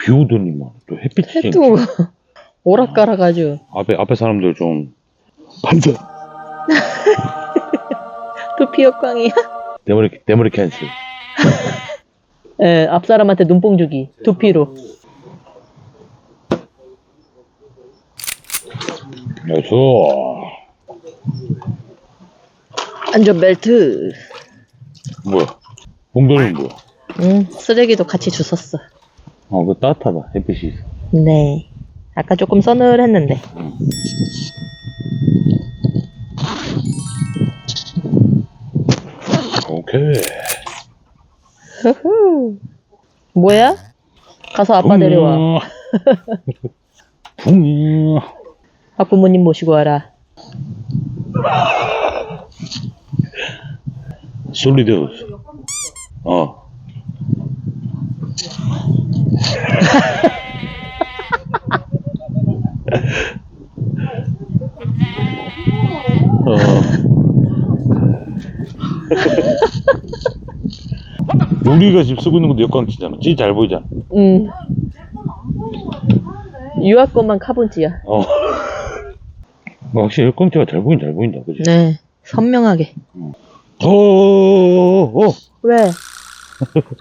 비 오더니만 또 햇빛이 해도 오락가락 아주 앞에 앞에 사람들 좀 반사 두피 역광이야. 대머리 대머리 캔슬 예, 앞 사람한테 눈뽕 주기 두피로. 나이스 안전벨트. 뭐야 봉돌이는 뭐야 음, 쓰레기도 같이 주웠어. 어 그거 따뜻하다 햇빛이 있어. 네. 아까 조금 서늘했는데. 오케이 후후. 뭐야? 가서 아빠 내려와. 붕 아, 부모님 모시고 와라. 솔리드 어 어. 우리가 지금 쓰고 있는 것도 역광지잖아. 진짜 잘 보이잖아. 음. 유아권만 카본지야. 어. 뭐 확실히 역광지가 잘 보인 잘 보인다. 그지? 네. 선명하게. 어, 어, 어. 왜?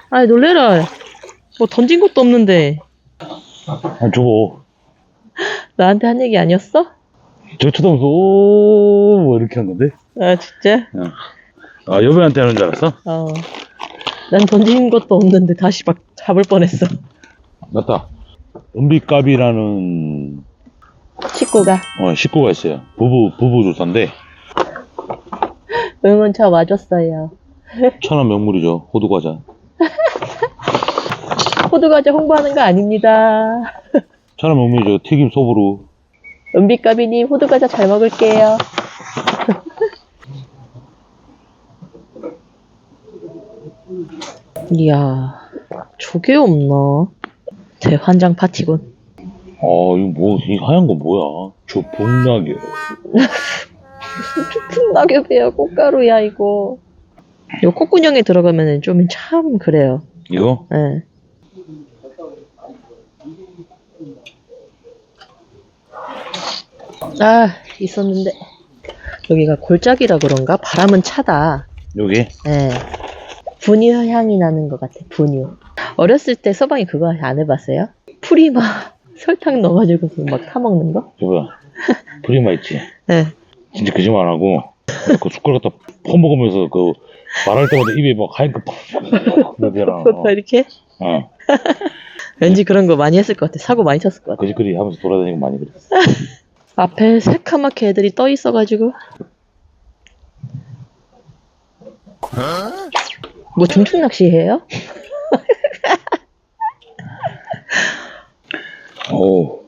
아이, 놀래라. 뭐 던진 것도 없는데. 아, 저거. 나한테 한 얘기 아니었어? 저 쳐다보면서, 오, 뭐 이렇게 한 건데? 아, 진짜? 아, 여배한테 하는 줄 알았어? 어. 난 던진 것도 없는데 다시 막 잡을 뻔했어. 맞다. 은비값이라는, 식구가 어, 식구가 있어요. 부부, 부부 조사인데, 응원차 와줬어요. 천원 명물이죠. 호두 과자. 호두 과자 홍보하는 거 아닙니다. 천원 명물이죠. 튀김 소보루. 은비까비님 호두 과자 잘 먹을게요. 이야, 저게 없나? 대환장 파티군. 아, 이거 뭐, 이 하얀 거 뭐야? 저 복락이요. 큰 낙엽이야, 꽃가루야, 이거. 요 콧구녕에 들어가면은 좀 참 그래요. 이거? 예. 아, 있었는데. 여기가 골짜기라 그런가? 바람은 차다. 여기? 예. 분유 향이 나는 것 같아, 분유. 어렸을 때 서방이 그거 안 해봤어요? 프리마 설탕 넣어가지고서 막 타먹는 거? 저거야. 프리마 있지? 예. 진짜 거짓말 안 하고, 그 숟가락 갖다 퍼먹으면서 그, 말할 때마다 입에 막 하얀 거. 그것도 이렇게? 어. 왠지 그런 거 많이 했을 것 같아. 사고 많이 쳤을 것 같아. 거짓거리 하면서 돌아다니고 많이 그랬어. 앞에 새카맣게 애들이 떠 있어가지고. 뭐 중충 낚시해요? 오,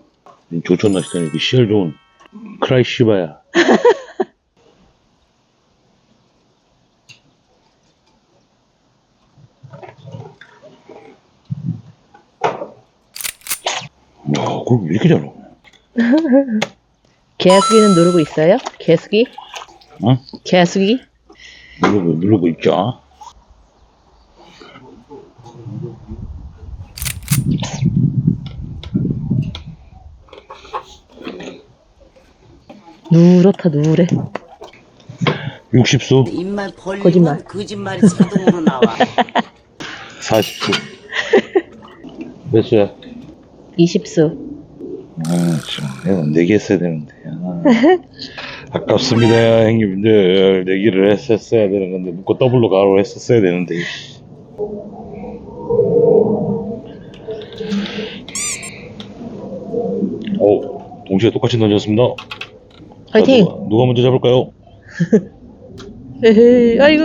조촌 낚시다니, 그 시절 좋은 크라이 시바야. 와, 그걸 왜 이렇게 잘 나오냐? 개수기는 누르고 있어요? 개수기? 어? 개수기? 누르고, 누르고 있죠? 누렇다 누래. 60수, 입만 벌리면 거짓말. 거짓말이 자동으로 나와. 40수. 몇 수야? 20수. 아, 참, 내가 4개 했어야 되는데. 아. 아깝습니다, 형님들. 내기를 했었어야 되는 건데, 묶고 더블로 가로 했었어야 되는데. 오, 동시에 똑같이 던졌습니다. 자, 파이팅! 누가, 누가 먼저 잡을까요? 에헤이, 아이고.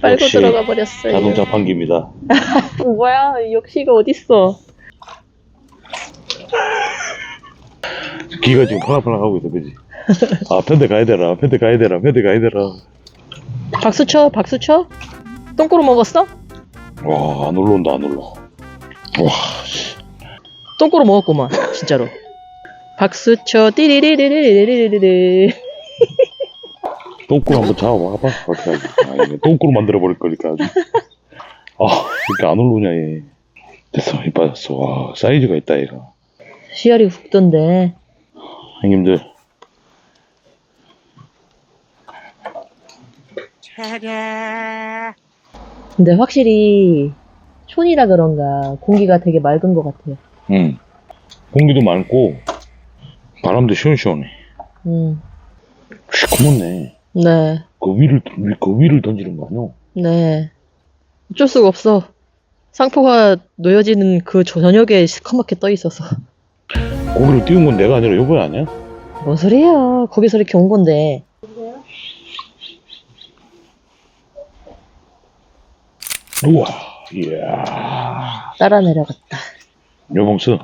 빨고 역시 들어가 버렸어요. 자동차 판기입니다. 뭐야, 역시가 어딨어. 기가 지금 팔랑팔랑 하고 있어, 그지? 아, 펜데 가야 되라, 펜데 가야 되라, 펜데 가야 되라. 박수 쳐, 박수 쳐. 똥꼬로 먹었어? 와, 안 올라온다, 안 올라. 와, 씨. 똥꼬로 먹었구만, 진짜로. 박수 쳐, 띠리리리리리리리리. 똥꾸로 한번 잡아봐봐. 그렇게 하지. 아, 이거 똥꾸로 만들어버릴 거니까. 아주. 아, 이렇게 안 올라오냐, 얘. 됐어, 힘 빠졌어. 와, 사이즈가 있다, 얘가. 씨알이 굵던데. 형님들. 근데 확실히 촌이라 그런가 공기가 되게 맑은 것 같아요. 응. 공기도 많고, 바람도 시원시원해. 음, 시커멓네. 네, 그 위를, 위- 그 위를 던지는 거 아니야? 네. 어쩔 수가 없어. 상포가 놓여지는 그 저녁에 시커멓게 떠 있어서. 고기를 띄운 건 내가 아니라 요번에 아니야? 뭔 소리야? 거기서 이렇게 온 건데. 우와, 이야. 따라 내려갔다. 여봉스,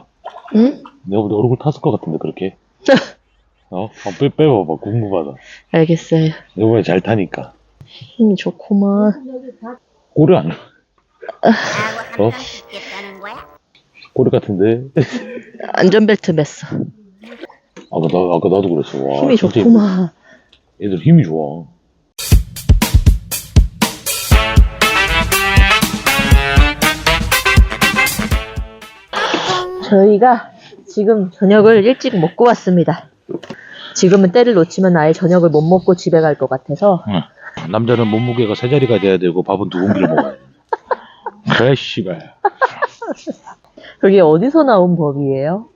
응? 내가 보다 얼굴 탔을 것 같은데, 그렇게. 어? 한번 빼, 빼봐봐. 궁금하다. 알겠어요. 이번에 잘 타니까. 힘이 좋구만. 꼬리 안, 나하고 어? 한판 붙겠다는 거야? 꼬리 같은데? 안전벨트 맸어. 아까, 나, 아까 나도 그랬어. 와, 힘이 진짜 좋구만. 애들 힘이 좋아. 저희가 지금 저녁을 일찍 먹고 왔습니다. 지금은 때를 놓치면 아예 저녁을 못 먹고 집에 갈 것 같아서 응. 남자는 몸무게가 세 자리가 돼야 되고 밥은 두 공기를 먹어야 돼. 그래, 씨발. 그게 어디서 나온 법이에요?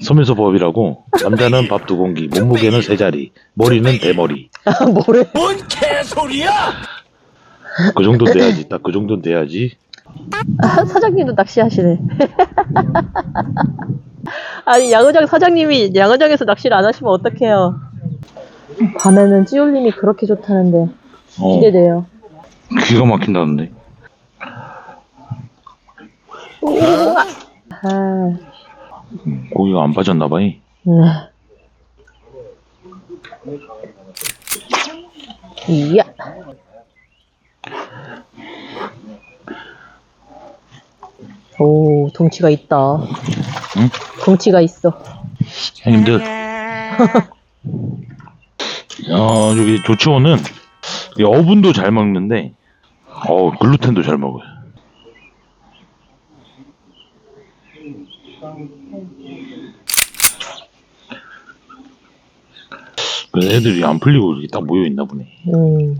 서민서 법이라고 남자는 밥 두 공기, 몸무게는 세 자리, 머리는 대머리. 뭐래? 뭔 개소리야! 그 정도 돼야지. 딱 그 정도 돼야지. 아, 사장님도 낚시하시네. 아니 야구장 사장님이 야구장에서 낚시를 안 하시면 어떡해요? 밤에는 찌올림이 그렇게 좋다는데 어, 기대돼요. 기가 막힌다는데. 아, 고기가 안 빠졌나 봐. 이. 네. 이야. 오, 덩치가 있다. 응? 덩치가 있어. 형님들, 어, 여기 조치원은 이 어분도 잘 먹는데, 어, 글루텐도 잘 먹어요. 그 애들이 안 풀리고 이렇게 딱 모여 있나 보네. 음,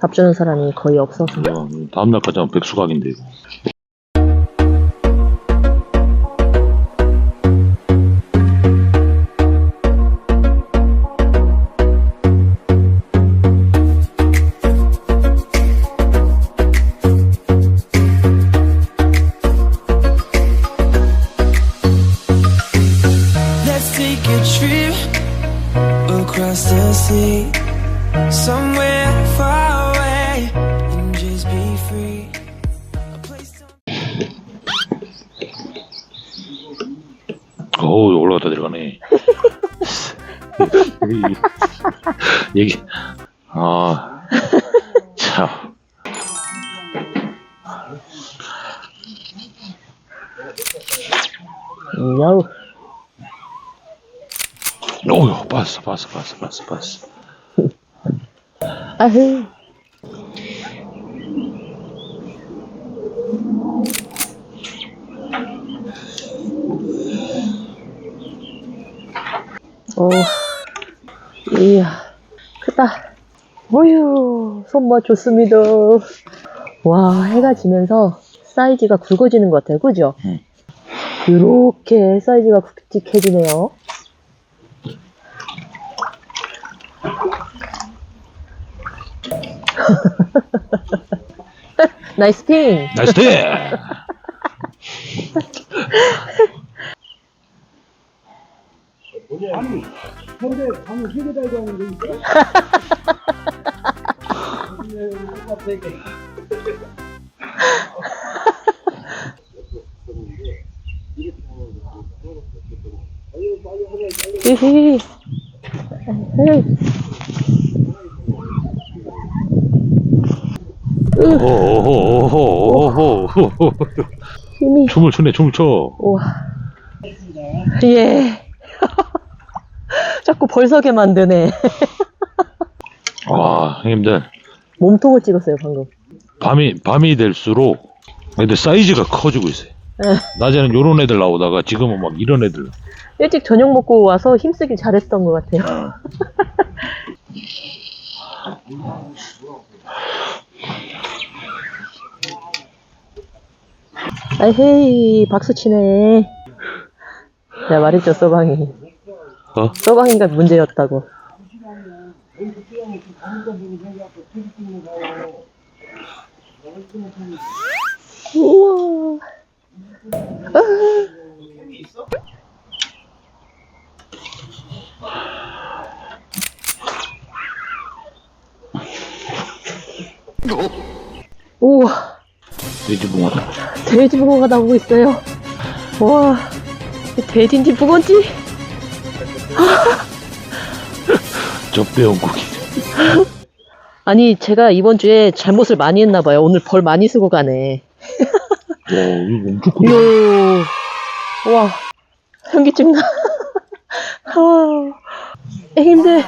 밥 주는 사람이 거의 없어서. 야, 다음 날까지 하면 백수각인데 이거. 얘기, 아, 참. 야우. 어휴, 봤어, 봤어, 봤어, 봤어, 봤어. 아흐. 오, 이야, 크다. 어휴, 손맛 좋습니다. 와, 해가 지면서 사이즈가 굵어지는 것 같아요. 그죠? 응. 이렇게 사이즈가 굵직해지네요. 나이스 팅! 나이스 대! 히히. 에이. 오호, 오호, 오호, 힘이 춤을 추네, 춤을 춰. 우와. 예. 벌서게 만드네. 와, 형님들. 몸통을 찍었어요, 방금. 밤이, 밤이 될수록 애들 사이즈가 커지고 있어요. 낮에는 요런 애들 나오다가 지금은 막 이런 애들. 일찍 저녁 먹고 와서 힘쓰길 잘했던 것 같아요. 아헤이 박수 치네. 내가 말했죠 소방이. 어? 소방이가 문제였다고. 우와. 우와. 돼지 붕어다. 돼지 붕어가 나오고 있어요. 와, 이 돼지인지 붕어인지? 저 빼온 고기. 아니, 제가 이번 주에 잘못을 많이 했나 봐요. 오늘 벌 많이 쓰고 가네. 와, 이거 엄청 크다. 이야, 와, 현기증 나. 아, 애기들,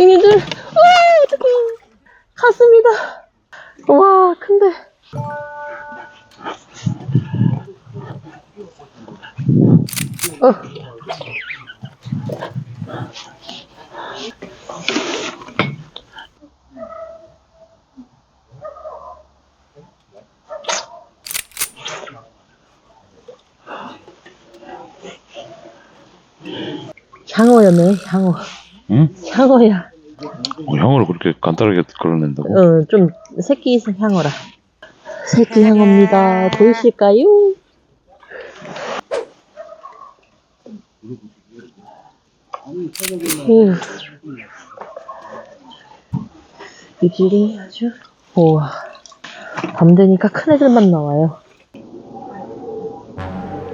애기들, 아, 어떡해. 갔습니다. 와, 큰데. 어. 향어였네, 향어. 응? 향어야. 어, 향으로 그렇게 간단하게 걸어낸다고? 어, 좀 새끼 향어라. 새끼 향어입니다. 보이실까요? 음. 입질이 아주 우와 밤 되니까 큰 애들만 나와요.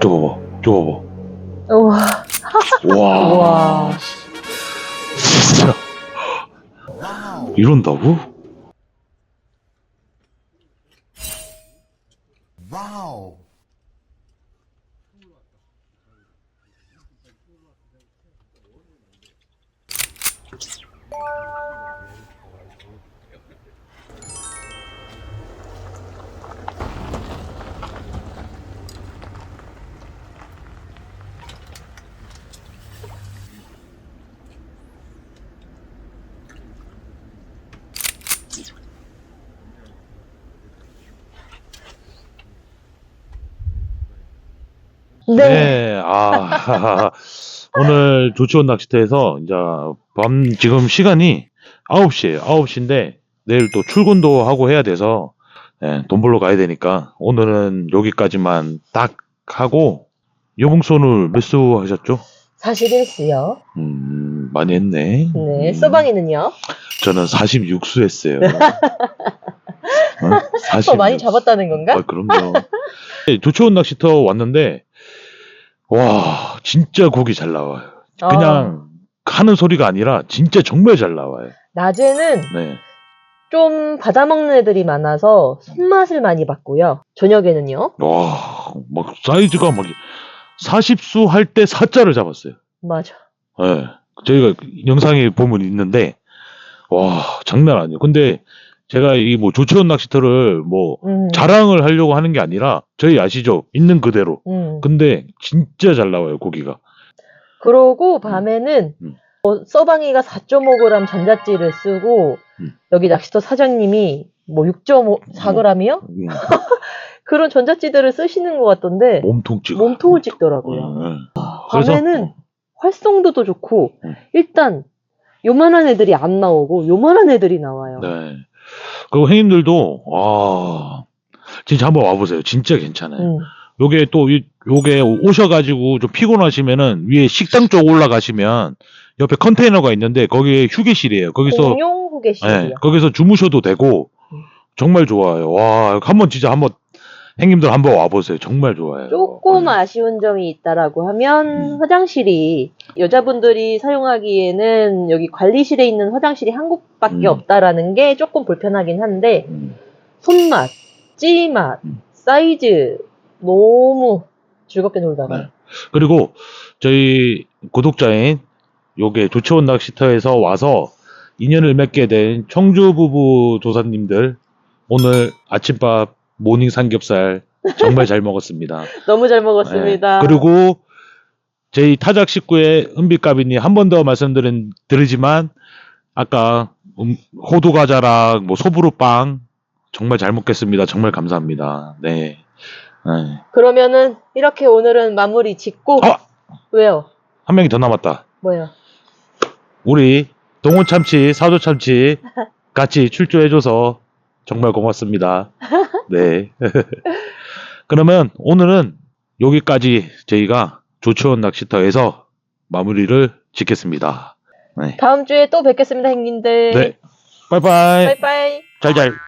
저 봐봐, 저 봐봐. 우와 와, 우와 진짜. 이런다고? 와우. 네. 네, 아, 오늘 조치원 낚시터에서 이제 밤 지금 시간이 9시에요. 9시인데 내일 또 출근도 하고 해야 돼서 예, 돈 벌러 가야 되니까 오늘은 여기까지만 딱 하고 오늘 몇수 하셨죠? 41수요. 음, 많이 했네. 네. 음, 서방이는요? 저는 46수 했어요. 어? 46. 더 많이 잡았다는 건가? 아, 그럼요. 네, 조치원 낚시터 왔는데, 와, 진짜 고기 잘 나와요. 어, 그냥 하는 소리가 아니라 진짜 정말 잘 나와요. 낮에는 네. 좀 받아먹는 애들이 많아서 손맛을 많이 봤고요. 저녁에는요? 와, 막 사이즈가 막 40수 할 때 4자를 잡았어요. 맞아. 예. 저희가 영상에 보면 있는데, 와, 장난 아니에요. 근데 제가 이 뭐 조치원 낚시터를 뭐 음, 자랑을 하려고 하는 게 아니라, 저희 아시죠? 있는 그대로. 음. 근데 진짜 잘 나와요, 고기가. 그러고 밤에는 음. 어, 서방이가 4.5g 전자찌를 쓰고 음. 여기 낚시터 사장님이 뭐 6.4g이요? 음, 그런 전자찌들을 쓰시는 것 같던데 몸통 찍어. 몸통을 찍더라고요. 예. 그래서- 밤에는 활성도도 좋고 음. 일단 요만한 애들이 안 나오고 요만한 애들이 나와요. 네. 그리고 형님들도 와 진짜 한번 와보세요. 진짜 괜찮아요. 음. 요게 또 이- 요게 오셔가지고 좀 피곤하시면은 위에 식당 쪽 올라가시면 옆에 컨테이너가 있는데 거기에 휴게실이에요. 거기서 공용 후계실이요. 예, 거기서 주무셔도 되고 음. 정말 좋아요. 와 한번 진짜 한번 형님들 한번 와보세요. 정말 좋아요. 조금 네. 아쉬운 점이 있다라고 하면 음. 화장실이 여자분들이 사용하기에는 여기 관리실에 있는 화장실이 한 곳밖에 음. 없다라는 게 조금 불편하긴 한데 음, 손맛, 찌맛, 음. 사이즈 너무 즐겁게 놀다가 네. 그리고 저희 구독자인 요게 조치원 낚시터에서 와서 인연을 맺게 된 청주 부부 도사님들 오늘 아침밥 모닝 삼겹살 정말 잘 먹었습니다. 너무 잘 먹었습니다. 네. 그리고 저희 타작 식구의 은비까비님 한 번 더 말씀드린 드리지만 아까 음, 호두 과자랑 뭐 소부루 빵 정말 잘 먹겠습니다. 정말 감사합니다. 네. 네. 그러면은 이렇게 오늘은 마무리 짓고 어! 왜요? 한 명이 더 남았다. 뭐요? 우리 동호 참치, 사조 참치 같이 출조해줘서 정말 고맙습니다. 네. 그러면 오늘은 여기까지 저희가 조치원 낚시터에서 마무리를 짓겠습니다. 네. 다음 주에 또 뵙겠습니다, 형님들. 네. 빠이빠이. 빠이빠이. 잘잘.